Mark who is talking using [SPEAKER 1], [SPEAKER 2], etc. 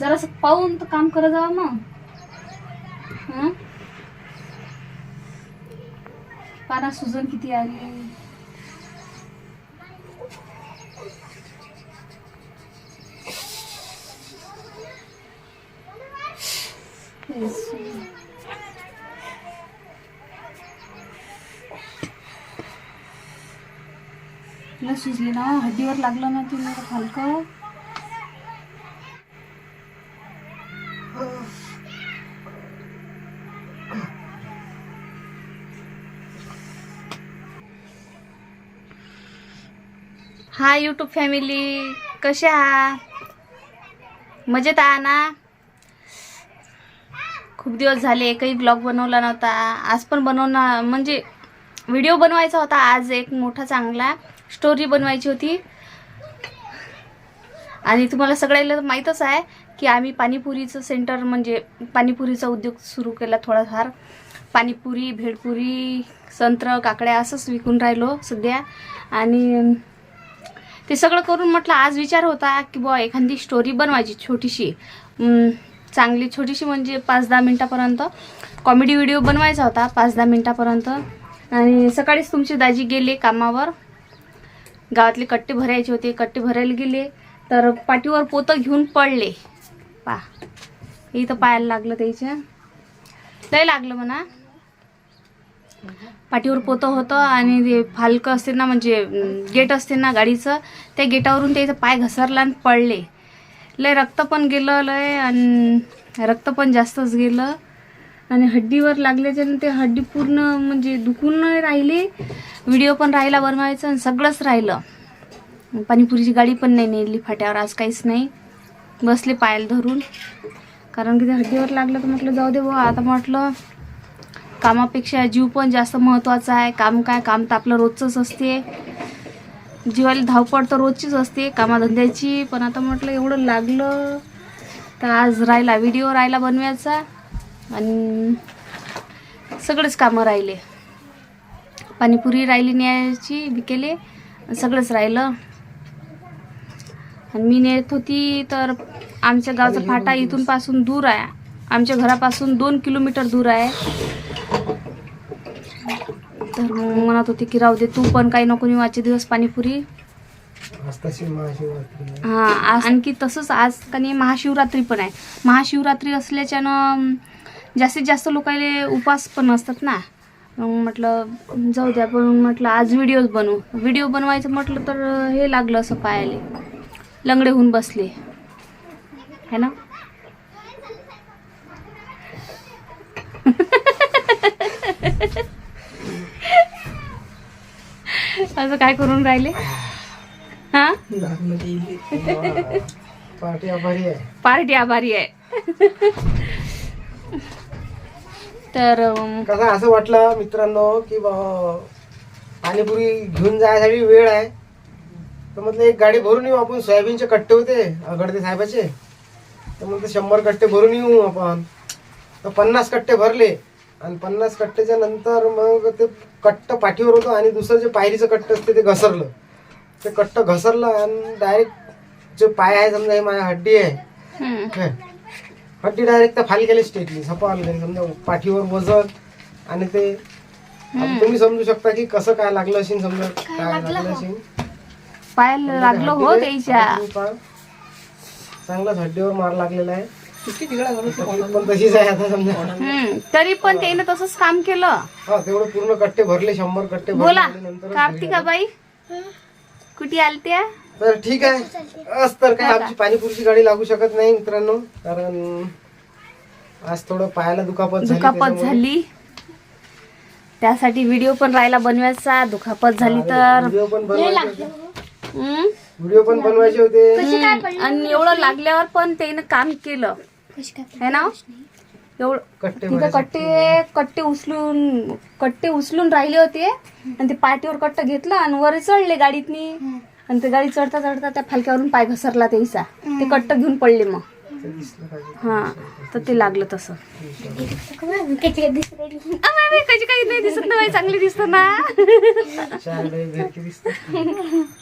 [SPEAKER 1] जरासं पाहून तर काम करत जावं मग. हं? पाना सुजन किती आली. तिला सुजली ना हड्डीवर लागलं ना तिला हलकं हा यूट्यूब फॅमिली कसे आहा मजेत आहा ना? खूप दिवस झाले एकही ब्लॉग बनवला नव्हता. आज पण बनवणार म्हणजे व्हिडिओ बनवायचा होता आज एक मोठा चांगला स्टोरी बनवायची होती. आणि तुम्हाला सगळ्याला माहीतच आहे की आम्ही पाणीपुरीचं सेंटर म्हणजे पाणीपुरीचा उद्योग सुरू केला थोडाफार. पाणीपुरी भेळपुरी संत्र काकड्या असंच विकून राहिलो सध्या. आणि ते सगळं करून म्हटलं आज विचार होता की बुवा एखादी स्टोरी बनवायची छोटीशी. चांगली छोटीशी म्हणजे पाच दहा मिनटापर्यंत. कॉमेडी व्हिडिओ बनवायचा होता पाच दहा मिनटापर्यंत. आणि सकाळीच तुमचे दाजी गेले कामावर. गावातले कट्टे भरायचे होते कट्टे भरायला गेले. तर पाठीवर पोतं घेऊन पडले. पा इथं पायाला लागलं त्याच्या लय लागलं म्हणा. पाठीवर पोतं होतं आणि ते फालकं असते ना म्हणजे गेट असते ना गाडीचं त्या गेटावरून ते पाय घसरला आणि पडले. लय रक्त पण गेलं लय आणि रक्त पण जास्तच गेलं. आणि हड्डीवर लागल्याच्यानं ते हड्डी पूर्ण म्हणजे दुखून राहिली. व्हिडिओ पण राहिला बनवायचं आणि सगळंच राहिलं. पाणीपुरीची गाडी पण नाही नेली फाट्यावर आज काहीच नाही. बसले पायाला धरून. कारण की ते हड्डीवर लागलं तर म्हटलं जाऊ दे बुवा. आता म्हटलं कामापेक्षा जीव पण जास्त महत्त्वाचा आहे. काम काय? काम तर आपलं रोजचंच असते. जीवाला धावपळ तर रोजचीच असते कामाधंद्याची. पण आता म्हटलं एवढं लागलं तर आज राहिला व्हिडिओ राहिला बनवायचा. आणि सगळेच कामं राहिले. पाणीपुरी राहिली न्यायची विकेले सगळंच राहिलं. आणि मी नेत होती तर आमच्या गावचा फाटा इथून पासून दूर आहे. आमच्या घरापासून दोन किलोमीटर दूर आहे. तर मग म्हणत होते की राहू दे तू पण काही नको मी आजचे दिवस पाणीपुरी. हा आणखी तसंच आज का नाही महाशिवरात्री पण आहे. महाशिवरात्री असल्याच्यानं जास्तीत जास्त लोकांना उपास पण असतात ना. मग म्हटलं जाऊ द्या पण म्हटलं आज व्हिडिओज बनवू. व्हिडिओ बनवायचं म्हटलं तर हे लागलं असं पायाले. लंगडे होऊन बसले. है ना? असं काय करून राहिले? हा?
[SPEAKER 2] पार्टी आभारी आहे.
[SPEAKER 1] पार्टी आभारी आहे. तर
[SPEAKER 2] कसं असं वाटलं मित्रांनो की पाणीपुरी घेऊन जायसाठी वेळ आहे? तर म्हटलं एक गाडी भरून येऊ आपण सोयाबीनचे कट्टे होते अगडते साहेबाचे. तर म्हटलं शंभर कट्टे भरून येऊ आपण. तर पन्नास कट्टे भरले. आणि पन्नास कट्ट्याच्या नंतर मग ते कट्ट पाठीवर होतं आणि दुसरं जे पायरीचं कट्ट असते ते घसरलं. ते कट्ट घसरलं आणि डायरेक्ट जे पाय आहे समजा हे माझ्या हड्डी आहे? हड्डी डायरेक्ट त्या फाल गेली स्टेटली सपाल गेली. समजा पाठीवर वजन आणि ते तुम्ही समजू शकता की कसं काय लागलं असेल समजा काय लागलं असेल.
[SPEAKER 1] पायाला लागलं हो त्याच्या.
[SPEAKER 2] चांगलाच हड्डीवर मार लागलेला आहे. तकलीफ पण तशीच आहे आता समजा.
[SPEAKER 1] हम्म, तरी पण त्याने तसंच काम केलं.
[SPEAKER 2] हा तेवढे पूर्ण कट्टे भरले शंभर कट्टे
[SPEAKER 1] बोला
[SPEAKER 2] भरले आणि नंतरच
[SPEAKER 1] कार्तिका बाई? कुठे आलत्या?
[SPEAKER 2] तर ठीक आहे. आज तर काय आमची पाणीपुरीची गाडी लागू शकत नाही मित्रांनो कारण आज थोडं पायाला दुखापत झाली
[SPEAKER 1] दुखापत
[SPEAKER 2] त्याच्यामुळे.
[SPEAKER 1] झाली. त्यासाठी व्हिडिओ पण राहिला बनवायचा दुखापत झाली तर.
[SPEAKER 2] व्हिडिओ पण बनवायचे होते.
[SPEAKER 1] हम्म,
[SPEAKER 2] व्हिडिओ पण बनवायचे होते.
[SPEAKER 1] हम्म, आणि एवढं लागल्यावर पण त्याने काम केलं. है ना? एवढं
[SPEAKER 2] कट्टे
[SPEAKER 1] तिथं. कट्टे कट्टे उचलून कट्टे उचलून राहिले होते. आणि ते पाठीवर कट्ट घेतलं आणि वर चढले गाडीतनी. आणि ते गाडी चढता चढता त्या फालक्यावरून पाय घसरला त्याचा. ते कट्ट घेऊन पडले मग. हा तर ते लागलं तसं. काही नाही दिसत ना चांगली दिसत ना.